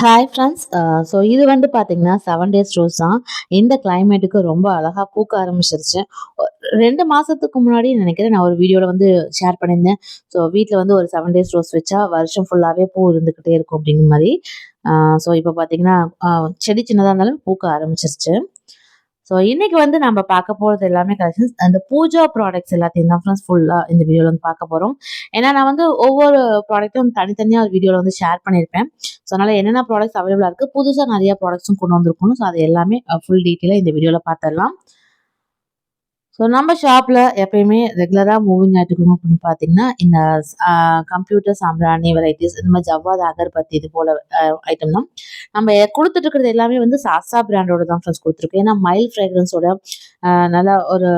Hi friends so இது வந்து பார்த்தீங்கன்னா செவன் டேஸ் ரோஸ் தான். இந்த கிளைமேட்டுக்கு ரொம்ப அழகாக பூக்க ஆரம்பிச்சிருச்சு. ரெண்டு மாதத்துக்கு முன்னாடி நினைக்கிறேன் நான் ஒரு வீடியோவில் வந்து ஷேர் பண்ணியிருந்தேன். ஸோ வீட்டில் வந்து ஒரு செவன் டேஸ் ரோஸ் வச்சா வருஷம் ஃபுல்லாகவே பூ இருந்துக்கிட்டே இருக்கும் அப்படிங்கிற மாதிரி. Uh, ஸோ இப்போ பார்த்தீங்கன்னா uh, செடி சின்னதாக இருந்தாலும் பூக்க ஆரம்பிச்சிருச்சு. ஸோ இன்னைக்கு வந்து நம்ம பார்க்க போகிறது எல்லாமே கலெக்ஷன்ஸ் அந்த பூஜா ப்ராடக்ட்ஸ் எல்லாத்தையும் தான் ஃப்ரெண்ட்ஸ் ஃபுல்லாக இந்த வீடியோவில் வந்து பார்க்க போகிறோம் ஏன்னா நான் வந்து ஒவ்வொரு ப்ராடக்ட்டும் தனித்தனியாக ஒரு வீடியோவில் வந்து ஷேர் பண்ணியிருப்பேன். ஸோ அதனால் என்னென்ன ப்ராடக்ட்ஸ் அவைலபிளாக இருக்குது புதுசாக நிறைய ப்ராடக்ட்ஸும் கொண்டு வந்திருக்கணும் ஸோ அது எல்லாமே ஃபுல் டீட்டெயிலாக இந்த வீடியோவில் பார்த்துடலாம். ஸோ நம்ம ஷாப்பில் எப்பயுமே ரெகுலராக மூவிங் ஆகிட்டு இருக்கணும் அப்படின்னு பார்த்தீங்கன்னா இந்த கம்ப்யூட்டர் சாம்பிராணி வெரைட்டிஸ் இந்த மாதிரி ஜவ்வாது அகர்பத்தி இது போல் ஐட்டம் தான். நம்ம கொடுத்துட்டு இருக்கிறது எல்லாமே வந்து சாசா பிராண்டோட தான் ஃப்ரெண்ட்ஸ் கொடுத்துருக்கோம். ஏன்னா மைல் ஃப்ரேக்ரன்ஸோட நல்ல ஒரு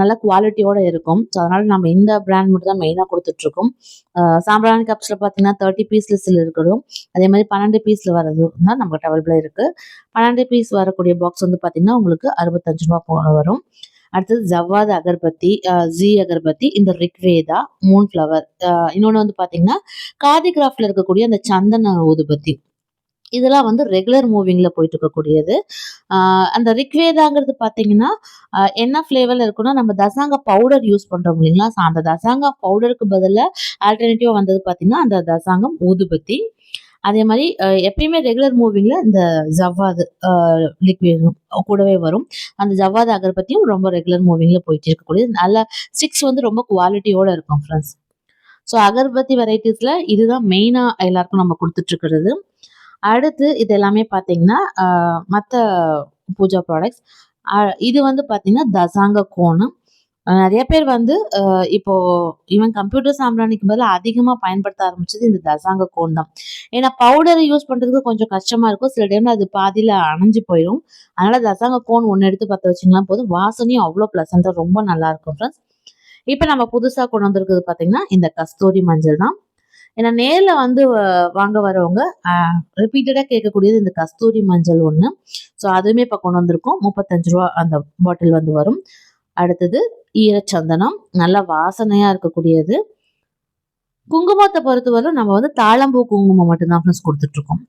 நல்ல குவாலிட்டியோட இருக்கும். ஸோ அதனால நம்ம இந்த பிராண்ட் மட்டும் தான் மெயினாக கொடுத்துட்ருக்கோம். சாம்பிராணி கப்ஸில் பார்த்தீங்கன்னா தேர்ட்டி பீஸ் லிஸ்டில் இருக்கிறதும் அதே மாதிரி பன்னெண்டு பீஸில் வர்றது தான் நம்ம அவைலபிளாக இருக்குது பன்னெண்டு பீஸ் வரக்கூடிய பாக்ஸ் வந்து பார்த்திங்கன்னா உங்களுக்கு அறுபத்தஞ்சு ரூபா போல வரும். அடுத்தது ஜவ்வாது அகர்பத்தி ஜி ஜீ அகர்பத்தி இந்த ரிக்வேதா மூன் ஃப்ளவர் இன்னொன்று வந்து பார்த்தீங்கன்னா காதி கிராஃப்டில் இருக்கக்கூடிய அந்த சந்தன ஊதுபத்தி. இதெல்லாம் வந்து ரெகுலர் மூவிங்கில் போயிட்டு இருக்கக்கூடியது. ஆஹ் அந்த ரிக்வேதாங்கிறது பார்த்தீங்கன்னா என்ன ஃப்ளேவரில் இருக்குன்னா நம்ம தசாங்க பவுடர் யூஸ் பண்ணுறோம் இல்லைங்களா? ஸோ அந்த தசாங்க பவுடருக்கு பதிலாக ஆல்டர்னேட்டிவாக வந்தது பார்த்தீங்கன்னா அந்த தசாங்கம் ஊதுபத்தி. அதே மாதிரி எப்பயுமே ரெகுலர் மூவிங்கில் இந்த ஜவ்வாது லிக்விட் கூடவே வரும். அந்த ஜவ்வாது அகர்பத்தியும் ரொம்ப ரெகுலர் மூவிங்கில் போயிட்டு இருக்கக்கூடியது. நல்ல ஸ்டிக்ஸ் வந்து ரொம்ப குவாலிட்டியோட இருக்கும் ஃப்ரெண்ட்ஸ் ஸோ அகர்பத்தி வெரைட்டிஸில் இதுதான் மெயினாக எல்லாருக்கும் நம்ம கொடுத்துட்ருக்கிறது அடுத்து இது எல்லாமே பார்த்தீங்கன்னா மற்ற பூஜா ப்ராடக்ட்ஸ் இது வந்து பார்த்தீங்கன்னா தசாங்க கோணம். நிறைய பேர் வந்து இப்போ ஈவன் கம்ப்யூட்டர் சாம்பிராணிக்கு பதிலாக அதிகமாக பயன்படுத்த ஆரம்பிச்சது இந்த தசாங்க கோன் தான். ஏன்னா பவுடரை யூஸ் பண்ணுறதுக்கு கொஞ்சம் கஷ்டமாக இருக்கும். சில டைம்ல அது பாதியில் அணைஞ்சு போயிடும் அதனால தசாங்க கோன் ஒன்று எடுத்து பற்ற வச்சிங்கன்னா போதும். வாசனையும் அவ்வளோ ப்ளசண்ட்டாக ரொம்ப நல்லா இருக்கும் ஃப்ரெண்ட்ஸ் இப்போ நம்ம புதுசாக கொண்டு வந்திருக்கிறது பார்த்தீங்கன்னா இந்த கஸ்தூரி மஞ்சள் தான். ஏன்னா நேரில் வந்து வாங்க வரவங்க ரிப்பீட்டடாக கேட்கக்கூடியது இந்த கஸ்தூரி மஞ்சள் ஒன்று ஸோ அதுவுமே இப்போ கொண்டு வந்திருக்கோம். முப்பத்தஞ்சு ரூபா அந்த பாட்டில் வந்து வரும். அடுத்தது ஈரச்சந்தனம். நல்லா வாசனையாக இருக்கக்கூடியது. குங்குமத்தை பொறுத்தவரை நம்ம வந்து தாழம்பூ குங்குமம் மட்டும்தான் ஃப்ரெண்ட்ஸ் கொடுத்துட்ருக்கோம்.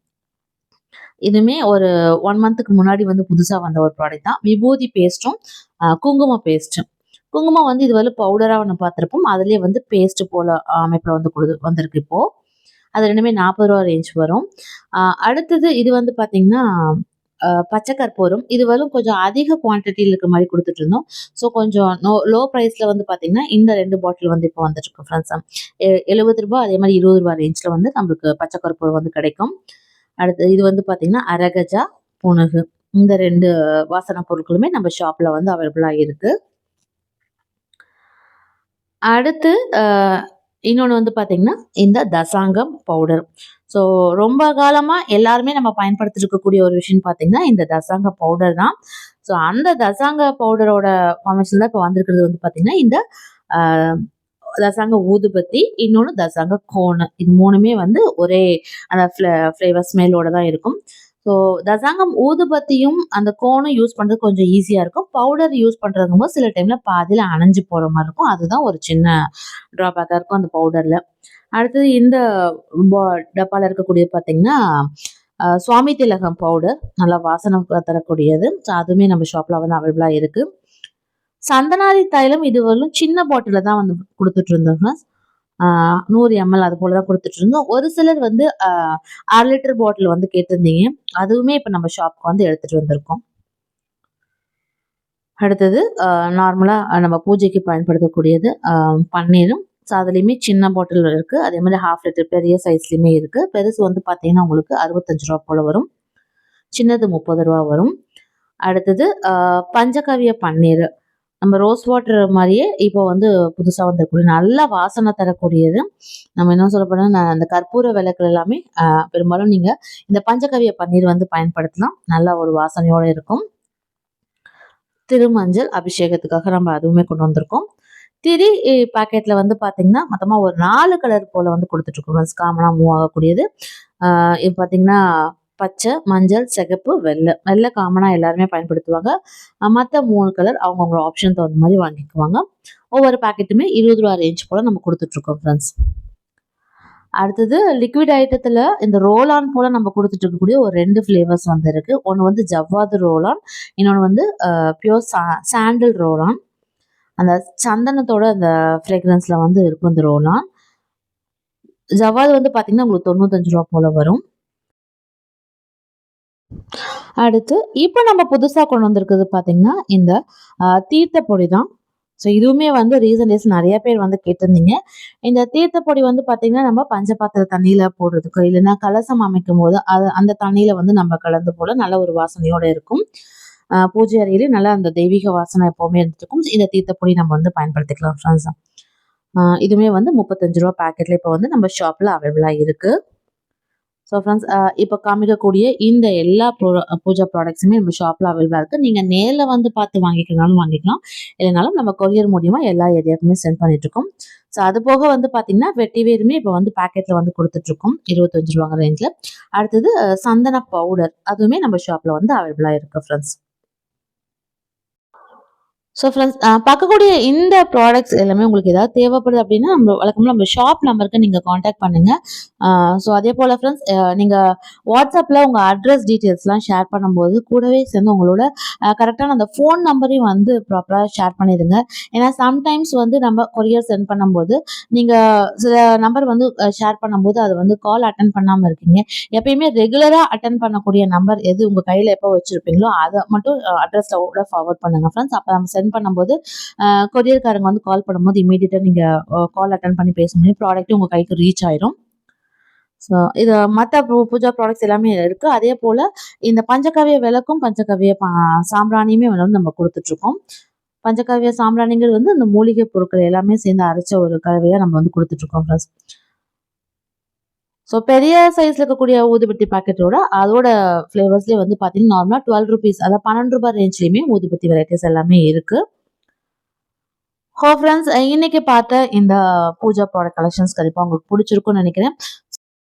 இதுவுமே ஒரு ஒன் மந்த்துக்கு முன்னாடி வந்து புதுசாக வந்த ஒரு ப்ராடக்ட் தான். விபூதி பேஸ்ட்டும் குங்குமம் பேஸ்ட்டும் குங்குமம் வந்து இது வந்து பவுடராக ஒன்று பார்த்துருப்போம். அதுலேயே வந்து பேஸ்ட் போல் அமைப்பில் வந்து கொடு வந்திருக்கு இப்போது அது ரெண்டுமே நாற்பது ரூபா ரேஞ்ச் வரும். அடுத்தது இது வந்து பார்த்தீங்கன்னா ஆஹ் பச்சை கற்பூரம். இது வரும் கொஞ்சம் அதிக குவான்டிட்டியில் இருக்க மாதிரி கொடுத்துட்டு இருந்தோம். ஸோ கொஞ்சம் நோ லோ ப்ரைஸில் வந்து பார்த்தீங்கன்னா இந்த ரெண்டு பாட்டில் வந்து இப்போ வந்துட்டுருக்கோம் ஃப்ரெண்ட்ஸாக ஃப்ரெண்ட்ஸ் எழுபது ரூபாய் அதே மாதிரி இருபது ரூபாய் ரேஞ்சில் வந்து நம்மளுக்கு பச்சை கற்பூரம் வந்து கிடைக்கும். அடுத்து இது வந்து பார்த்தீங்கன்னா அரகஜா புனகு. இந்த ரெண்டு வாசனை பொருட்களுமே நம்ம ஷாப்பில் வந்து அவைலபிளாக இருக்குது அடுத்து இன்னொன்று வந்து பார்த்தீங்கன்னா இந்த தசாங்கம் பவுடர். ஸோ ரொம்ப காலமாக எல்லாருமே நம்ம பயன்படுத்திட்டு இருக்கக்கூடிய ஒரு விஷயம் பார்த்தீங்கன்னா இந்த தசாங்க பவுடர் தான். ஸோ அந்த தசாங்க பவுடரோட ஃபார்மேஷன் தான் இப்போ வந்திருக்கிறது வந்து பார்த்தீங்கன்னா இந்த தசாங்க ஊதுபத்தி இன்னொன்று தசாங்க கோணு இது மூணுமே வந்து ஒரே அந்த ஃப்ளே ஃப்ளேவர் ஸ்மெல்லோட தான் இருக்கும். ஸோ தசாங்கம் ஊதுபத்தியும் அந்த கோனும் யூஸ் பண்ணுறது கொஞ்சம் ஈஸியாக இருக்கும். பவுடர் யூஸ் பண்ணுறதுங்க சில டைமில் பாதியில் அணைஞ்சு போகிற மாதிரி இருக்கும். அதுதான் ஒரு சின்ன ட்ராபேக்காக இருக்கும் அந்த பவுடரில் அடுத்தது இந்த டப்பாவில் இருக்கக்கூடிய பார்த்திங்கன்னா சுவாமி திலகம் பவுடர் நல்லா வாசனை தரக்கூடியது. ஸோ அதுவுமே நம்ம ஷாப்பில் வந்து அவைலபிளாக இருக்குது சந்தனாதி தைலம் இதுவரையும் சின்ன பாட்டிலில் தான் வந்து கொடுத்துட்டு இருந்தோம். நூறு எம்எல் அது போல தான் கொடுத்துட்டு இருந்தோம் ஒரு சிலர் வந்து அரை லிட்டர் பாட்டில் வந்து கேட்டிருந்தீங்க. அதுவுமே இப்போ நம்ம ஷாப்க்கு வந்து எடுத்துட்டு வந்திருக்கோம். அடுத்தது நார்மலாக நம்ம பூஜைக்கு பயன்படுத்தக்கூடியது பன்னீரும். ஸோ அதுலேயுமே சின்ன பாட்டில் இருக்குது அதே மாதிரி ஹாஃப் லிட்டர் பெரிய சைஸ்லேயுமே இருக்குது பெருசு வந்து பார்த்தீங்கன்னா உங்களுக்கு அறுபத்தஞ்சு ரூபா போல் வரும். சின்னது முப்பது ரூபா வரும். அடுத்தது பஞ்சகவிய பன்னீர். நம்ம ரோஸ் வாட்டர் மாதிரியே இப்போ வந்து புதுசாக வந்துருக்கூடிய நல்ல வாசனை தரக்கூடியது. நம்ம என்ன சொல்ல போனால் அந்த கற்பூர விளக்குகள் எல்லாமே பெரும்பாலும் நீங்கள் இந்த பஞ்சகவிய பன்னீர் வந்து பயன்படுத்தலாம். நல்ல ஒரு வாசனையோடு இருக்கும். திருமஞ்சள் அபிஷேகத்துக்காக நம்ம அதுவுமே கொண்டு வந்திருக்கோம். திரி பாக்கெட்டில் வந்து பார்த்தீங்கன்னா மொத்தமாக ஒரு நாலு கலர் போல் வந்து கொடுத்துட்ருக்கோம் காமனாக மூவ் ஆகக்கூடியது. இது பார்த்தீங்கன்னா பச்சை மஞ்சள் சிகப்பு வெள்ளை. வெள்ளை காமனாக எல்லாருமே பயன்படுத்துவாங்க. மற்ற மூணு கலர் அவங்கவுங்க ஆப்ஷன் தகுந்த மாதிரி வாங்கிக்குவாங்க. ஒவ்வொரு பாக்கெட்டுமே இருபது ரூபா ரேஞ்ச் போல் நம்ம கொடுத்துட்ருக்கோம் ஃப்ரெண்ட்ஸ் அடுத்தது லிக்விட் ஐட்டத்தில் இந்த ரோலான் போல் நம்ம கொடுத்துட்டு இருக்கக்கூடிய ஒரு ரெண்டு ஃப்ளேவர்ஸ் வந்து இருக்குது ஒன்று வந்து ஜவ்வாது ரோலான் இன்னொன்று வந்து பியோர் சா சாண்டில் ரோலான் அந்த சந்தனத்தோட அந்த ஃப்ரேக்ரன்ஸில் வந்து இருக்கும் இந்த ரோலான் ஜவ்வாது வந்து பார்த்திங்கன்னா உங்களுக்கு தொண்ணூத்தஞ்சு ரூபா போல் வரும். அடுத்து இப்போ நம்ம புதுசாக கொண்டு வந்திருக்கிறது பார்த்தீங்கன்னா இந்த தீர்த்த பொடி தான். ஸோ இதுவுமே வந்து ரீசன் டேஸ் நிறைய பேர் வந்து கேட்டிருந்தீங்க. இந்த தீர்த்த பொடி வந்து பார்த்தீங்கன்னா நம்ம பஞ்சபாத்திர தண்ணியில் போடுறதுக்கு இல்லைன்னா கலசம் அமைக்கும் போது அது அந்த தண்ணியில் வந்து நம்ம கலந்து போல நல்ல ஒரு வாசனையோடு இருக்கும். பூஜை அறையிலே நல்லா அந்த தெய்வீக வாசனை எப்போவுமே இருந்துருக்கும் இருக்கும். இந்த தீர்த்த பொடி நம்ம வந்து பயன்படுத்திக்கலாம் ஃப்ரெண்ட்ஸ் இதுவுமே வந்து முப்பத்தஞ்சு ரூபா பேக்கெட்டில் இப்போ வந்து நம்ம ஷாப்பில் அவைலபிளாக இருக்குது ஸோ ஃப்ரெண்ட்ஸ் இப்போ காமிக்கக்கூடிய இந்த எல்லா ப்ரோ பூஜா ப்ராடக்ட்ஸுமே நம்ம ஷாப்பில் அவைலபிளாக இருக்குது நீங்கள் நேரில் வந்து பார்த்து வாங்கிக்கனாலும் வாங்கிக்கலாம். இல்லைனாலும் நம்ம கொரியர் மூலியமாக எல்லா ஏரியாவுக்குமே சென்ட் பண்ணிட்டுருக்கோம் ஸோ அது போக வந்து பார்த்தீங்கன்னா வெட்டிவேருமே இப்போ வந்து பேக்கெட்டில் வந்து கொடுத்துட்ருக்கோம் இருபத்தஞ்சு ரூபாங்க ரேஞ்சில் அடுத்தது சந்தன பவுடர் அதுவுமே நம்ம ஷாப்பில் வந்து அவைலபிளாக இருக்குது ஃப்ரெண்ட்ஸ் ஸோ ஃப்ரெண்ட்ஸ் பார்க்கக்கூடிய இந்த ப்ராடக்ட்ஸ் எல்லாமே உங்களுக்கு ஏதாவது தேவைப்படுது அப்படின்னா நம்ம வழக்கமாக நம்ம ஷாப் நம்பருக்கு நீங்கள் காண்டாக்ட் பண்ணுங்கள் ஸோ அதே போல் ஃப்ரெண்ட்ஸ் நீங்கள் வாட்ஸ்அப்பில் உங்கள் அட்ரஸ் டீட்டெயில்ஸ்லாம் ஷேர் பண்ணும்போது கூடவே சேர்ந்து உங்களோட கரெக்டான அந்த ஃபோன் நம்பரையும் வந்து ப்ராப்பராக ஷேர் பண்ணிடுங்க. ஏன்னா சம்டைம்ஸ் வந்து நம்ம கொரியர் சென்ட் பண்ணும்போது நீங்கள் சில நம்பர் வந்து ஷேர் பண்ணும்போது அது வந்து கால் அட்டன் பண்ணாமல் இருக்கீங்க. எப்பயுமே ரெகுலராக அட்டன் பண்ணக்கூடிய நம்பர் எது உங்கள் கையில் எப்போ வச்சுருப்பீங்களோ அதை மட்டும் அட்ரஸில் கூட ஃபார்வர்ட் பண்ணுங்கள் ஃப்ரெண்ட்ஸ் அப்போ நம்ம சென்ட் பண்ணும்போது கொரியர்காரங்க வந்து கால் பண்ணும்போது இமீடியட்டாக நீங்கள் கால் அட்டன் பண்ணி பேச முடியும் ப்ராடக்ட்டும் உங்கள் கைக்கு ரீச் ஆயிரும். ஸோ இது மற்ற பூஜா ப்ராடக்ட்ஸ் எல்லாமே இருக்குது அதே போல் இந்த பஞ்சகவிய விளக்கும் பஞ்சகவிய சாம்பிராணியுமே வந்து நம்ம கொடுத்துட்ருக்கோம். பஞ்சகவிய சாம்பிராணிங்கிறது வந்து இந்த மூலிகை பொருட்கள் எல்லாமே சேர்ந்து அரைச்ச ஒரு கலவையாக நம்ம வந்து கொடுத்துட்ருக்கோம் ஃப்ரெண்ட்ஸ் ஸோ பெரிய சைஸில் இருக்கக்கூடிய ஊதுபத்தி பாக்கெட்டோட அதோட ஃப்ளேவர்ஸ்லேயே வந்து பார்த்தீங்கன்னா நார்மலாக டுவெல் ருபீஸ் அதாவது பன்னெண்டு ரூபாய் ரேஞ்ச்லேயுமே ஊதுபத்தி வெரைட்டிஸ் எல்லாமே இருக்குது ஹோ ஃப்ரெண்ட்ஸ் இன்னைக்கு பார்த்த இந்த பூஜா ப்ராடக்ட் கலெக்ஷன்ஸ் கண்டிப்பாக உங்களுக்கு பிடிச்சிருக்கும்னு நினைக்கிறேன்.